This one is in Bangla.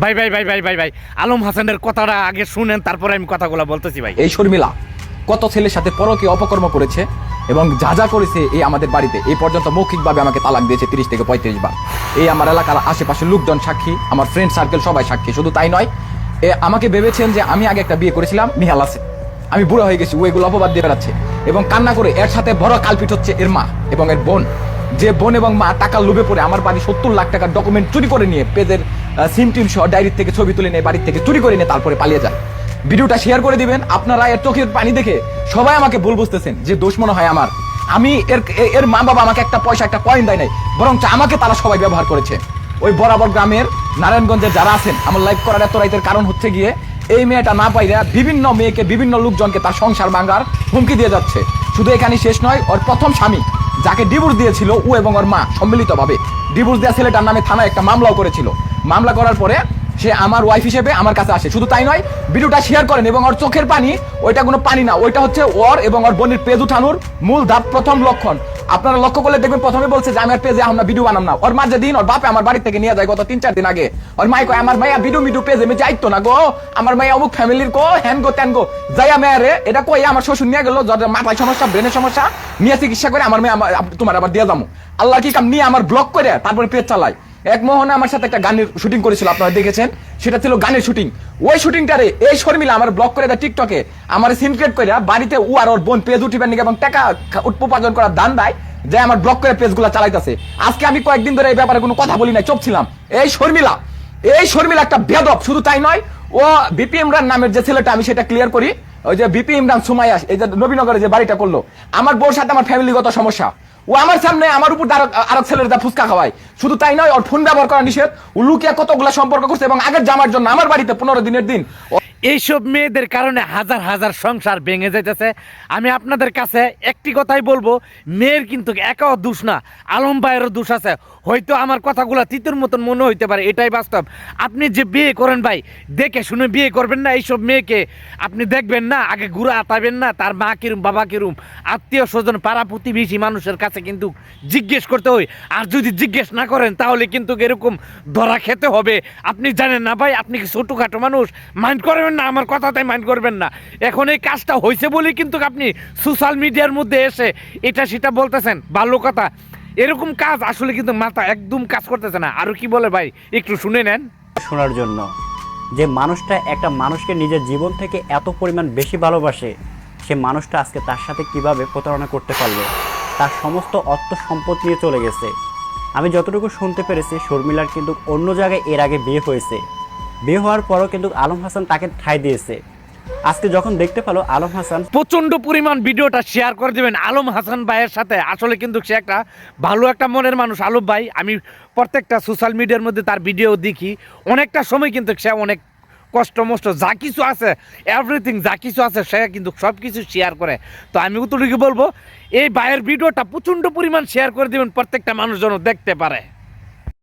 ভাই ভাই ভাই ভাই ভাই ভাই, আলম হাসানের কথাটা আগে শুনেন, তারপরে আমি কথাগুলো বলতেছি ভাই। এই শর্মিলা, কত ছেলের সাথে পরকে অপকর্ম করেছে এবং যা যা করেছে এই আমাদের বাড়িতে, এই পর্যন্ত মৌখিকভাবে আমাকে তালাক দিয়েছে তিরিশ থেকে পঁয়ত্রিশ বার। এই আমার এলাকার আশেপাশের লোকজন সাক্ষী, আমার ফ্রেন্ড সার্কেল সবাই সাক্ষী, শুধু তাই নয়, এ, আমাকে ভেবেছেন যে আমি আগে একটা বিয়ে করেছিলাম নিহাল আছে। আমি বুড়ো হয়ে গেছি, ও এগুলো অপবাদ দিয়ে বেড়াচ্ছে। এবং কান্না করে এর সাথে বড় কালপিট হচ্ছে এর মা এবং এর বোন। যে বোন এবং মা টাকা লোভে পড়ে আমার বাড়ি সত্তর লাখ টাকার ডকুমেন্ট চুরি করে নিয়ে পেজের সিম টিম সহ ডায়েরির থেকে ছবি তুলে নিয়ে বাড়ির থেকে চুরি করে নিয়ে তারপরে পালিয়ে যায়। ভিডিওটা শেয়ার করে দিবেন, আপনারা এর চোখের পানি দেখে সবাই আমাকে ভুল বুঝতেছেন, যে দোষ মনে হয় আমার। আমি এর এর মা বাবা আমাকে একটা পয়সা, একটা কয়েন দেয় নাই বরং আমাকে তারা সবাই ব্যবহার করেছে। ওই বরাবর গ্রামের নারায়ণগঞ্জের যারা আছেন, আমার লাইভ করার এত রাইতের কারণ হচ্ছে গিয়ে এই মেয়েটা না পাইরা বিভিন্ন মেয়েকে, বিভিন্ন লোকজনকে তার সংসার ভাঙার হুমকি দিয়ে যাচ্ছে। শুধু এখানে শেষ নয়, ওর প্রথম স্বামী যাকে ডিভোর্স দিয়েছিল ও এবং ওর মা সম্মিলিতভাবে। ডিভোর্স দেওয়া ছেলেটার নামে থানায় একটা মামলাও করেছিল। মামলা করার পরে সে আমার ওয়াইফ হিসেবে আমার কাছে আসে। শুধু তাই নয়, ভিডিওটা শেয়ার করেন এবং ওর চোখের পানি, ওইটা কোনো পানি না, ওইটা হচ্ছে ওর এবং ওর বোনের পেজ উঠানোর মূল ধাপ, প্রথম লক্ষণ। আপনারা লক্ষ্য করলে দেখবেন প্রথমে বলছে যে, আমি আর পেজে আমরা ভিডিও বানাম না। ওর মা যেদিন ওর বাপে আমার বাড়ি থেকে নিয়ে যায় গত তিন চার দিন আগে, ওর মাই কয়, আমার মাইয়া ভিডিও মিডিও পেজে আমি যাইতো না গো। আমার মাইয়া অমুক ফ্যামিলির কো হ্যান গো ত্যান গো। যাই আমি আরে এটা কই আমার শ্বশুর নিয়ে গেল, যার মাথায় সমস্যা, ব্রেনের সমস্যা, নিয়ে চিকিৎসা করে আমার মেয়ে তোমার আবার দিয়ে যাব আল্লাহ কি কাম নিয়ে আমার ব্লক করে তারপরে পেজ চালায়। এক মোহনে আমার সাথে একটা গানের শুটিং করেছিল, আপনারা দেখেছেন? সেটা ছিল গানের শুটিং ওই শুটিংটারে এই শর্মিলা আমার ব্লক করে দেয় টিকটকে আমার সিন ক্রিয়েট করে বাড়িতে ও আর ওর বোন পেজ উঠিবেন এবং টাকা উপার্জন করার দান দেয় যে আমার ব্লক করে পেজগুলো চালাইতেছে। আজকে আমি কয়েকদিন ধরে এই ব্যাপারে কোনো কথা বলি না চুপ ছিলাম এই শর্মিলা এই শর্মিলা একটা বেদব, শুধু তাই নয়, ও বিপি ইমরান নামের যে ছেলেটা, আমি সেটা ক্লিয়ার করি। ওই যে বিপি ইমরান সুমাইয়াস এই যে নবীনগরে যে বাড়িটা করল। আমার বউর সাথে আমার ফ্যামিলিগত সমস্যা। ও আমার সামনে আমার উপর আরেক আরও ছেলের দা ফুচকা খাওয়ায়। শুধু তাই নয়, ওর ফোন ব্যবহার করা নিষেধ। ও লুকিয়া কতগুলা সম্পর্ক করছে এবং আগের জামার জন্য আমার বাড়িতে পনেরো দিনের দিন ও- এইসব মেয়েদের কারণে হাজার হাজার সংসার ভেঙে যাইতেছে। আমি আপনাদের কাছে একটি কথাই বলব, মেয়ের কিন্তু একাও দোষ না, আলম ভাইয়েরও দোষ আছে। হয়তো আমার কথাগুলো তিতুর মতন মনে হইতে পারে, এটাই বাস্তব। আপনি যে বিয়ে করেন ভাই, দেখে শুনে বিয়ে করবেন না এইসব মেয়েকে। আপনি দেখবেন না, আগে ঘুরে আতাবেন না, তার মা কিরম, বাবা কিরম। আত্মীয় স্বজন পাড়া প্রতিবেশী মানুষের কাছে কিন্তু জিজ্ঞেস করতে হয়। আর যদি জিজ্ঞেস না করেন, তাহলে কিন্তু এরকম ধরা খেতে হবে। আপনি জানেন না ভাই, আপনি কি ছোটোখাটো মানুষ? মাইন্ড করবেন না, আমার কথাটাই মাইন্ড করবেন না। এখন এই কাজটা হয়েছে বলেই কিন্তু আপনি সোশ্যাল মিডিয়ার মধ্যে এসে এটা সেটা বলতেছেন ভালো কথা। এরকম কাজ আসলে কিন্তু মাথা একদম কাজ করতেছে না। আরও কি বলে ভাই? একটু শুনে নেন। শোনার জন্য, যে মানুষটা একটা মানুষকে নিজের জীবন থেকে এত পরিমাণ বেশি ভালোবাসে, সে মানুষটা আজকে তার সাথে কীভাবে প্রতারণা করতে পারল, তার সমস্ত অর্থ সম্পদ নিয়ে চলে গেছে। আমি যতটুকু শুনতে পেরেছি, শর্মিলার কিন্তু অন্য জায়গায় এর আগে বিয়ে হয়েছে। বিয়ে হওয়ার পরও কিন্তু আলম হাসান তাকে ঠাঁই দিয়েছে। আজকে যখন দেখতে পেল আলম হাসান প্রচণ্ড পরিমাণ ভিডিওটা শেয়ার করে দেবেন আলম হাসান ভাইয়ের সাথে। আসলে কিন্তু সে একটা ভালো একটা মনের মানুষ, আলম ভাই। আমি প্রত্যেকটা সোশ্যাল মিডিয়ার মধ্যে তার ভিডিও দেখি। অনেকটা সময় কিন্তু সে অনেক কষ্ট মষ্ট যা কিছু আছে এভরিথিং যা কিছু আছে, সে কিন্তু সব কিছু শেয়ার করে। তো আমি উত্তরকে বলব, এই ভাইয়ের ভিডিওটা প্রচণ্ড পরিমাণ শেয়ার করে দেবেন প্রত্যেকটা মানুষ যেন দেখতে পারে।